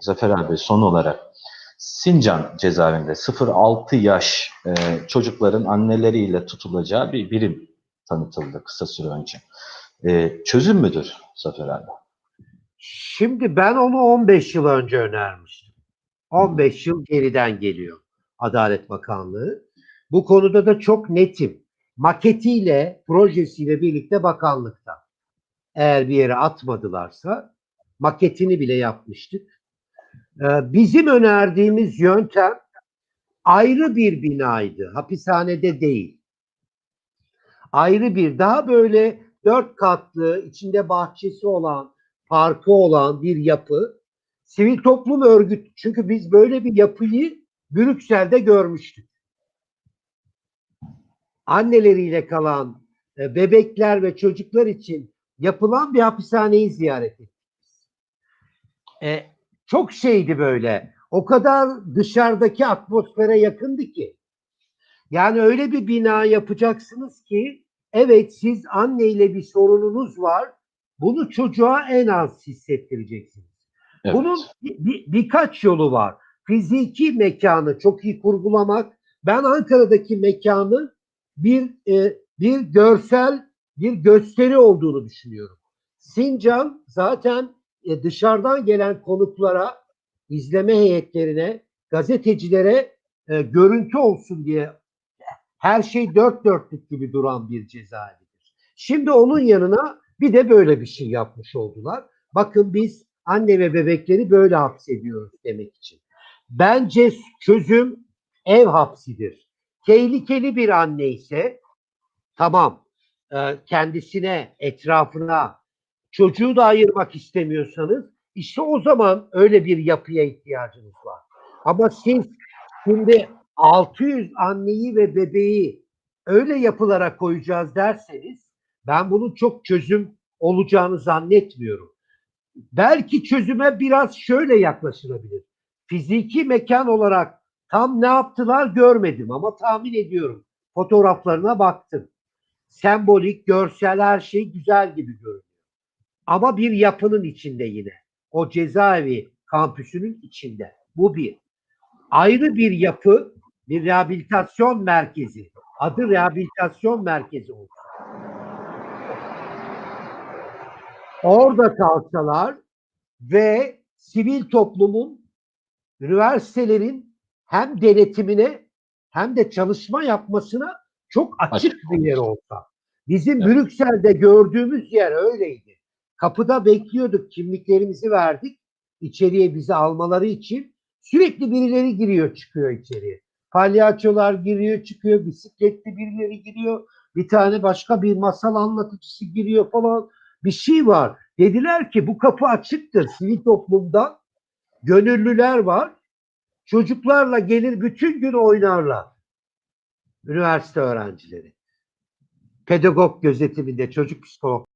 Zafer abi son olarak Sincan cezaevinde 0-6 yaş e, çocukların anneleriyle tutulacağı bir birim tanıtıldı kısa süre önce. E, çözüm müdür Zafer abi? Şimdi ben onu 15 yıl önce önermiştim. 15 yıl geriden geliyor Adalet Bakanlığı. Bu konuda da çok netim. Maketiyle, projesiyle birlikte bakanlıkta. Eğer bir yere atmadılarsa maketini bile yapmıştık. Ee, bizim önerdiğimiz yöntem ayrı bir binaydı. Hapishanede değil. Ayrı bir, daha böyle dört katlı, içinde bahçesi olan, parkı olan bir yapı. Sivil toplum örgütü, çünkü biz böyle bir yapıyı Brüksel'de görmüştük. Anneleriyle kalan e, bebekler ve çocuklar için yapılan bir hapishaneyi ziyaret ettik. Çok şeydi böyle. O kadar dışarıdaki atmosfere yakındı ki. Yani öyle bir bina yapacaksınız ki evet siz anneyle bir sorununuz var. Bunu çocuğa en az hissettireceksiniz. Evet. Bunun bir- bir- birkaç yolu var. Fiziki mekanı çok iyi kurgulamak. Ben Ankara'daki mekanı bir e, bir görsel bir gösteri olduğunu düşünüyorum. Sincan zaten e, dışarıdan gelen konuklara, izleme heyetlerine, gazetecilere e, görüntü olsun diye her şey dört dörtlük gibi duran bir cezaevidir. Şimdi onun yanına bir de böyle bir şey yapmış oldular. Bakın biz anne ve bebekleri böyle hapsediyoruz demek için. Bence çözüm ev hapsidir. Tehlikeli bir anne ise tamam e, kendisine, etrafına, çocuğu da ayırmak istemiyorsanız işte o zaman öyle bir yapıya ihtiyacınız var. Ama siz şimdi 600 anneyi ve bebeği öyle yapılara koyacağız derseniz ben bunun çok çözüm olacağını zannetmiyorum. Belki çözüme biraz şöyle yaklaşılabilir. Fiziki mekan olarak tam ne yaptılar görmedim ama tahmin ediyorum. Fotoğraflarına baktım. Sembolik, görsel her şey güzel gibi görünüyor. Ama bir yapının içinde yine. O cezaevi kampüsünün içinde. Bu bir. Ayrı bir yapı, bir rehabilitasyon merkezi. Adı rehabilitasyon merkezi olsun. Orada kalsalar ve sivil toplumun, üniversitelerin hem denetimine hem de çalışma yapmasına çok açık Açık bir yer olsa. Bizim Evet. Brüksel'de gördüğümüz yer öyleydi. Kapıda bekliyorduk, kimliklerimizi verdik. içeriye bizi almaları için sürekli birileri giriyor çıkıyor içeriye. Palyaçolar giriyor çıkıyor, bisikletli birileri giriyor. Bir tane başka bir masal anlatıcısı giriyor falan. Bir şey var. Dediler ki bu kapı açıktır sivil toplumdan. Gönüllüler var. Çocuklarla gelir bütün gün oynarlar. Üniversite öğrencileri. Pedagog gözetiminde çocuk psikolog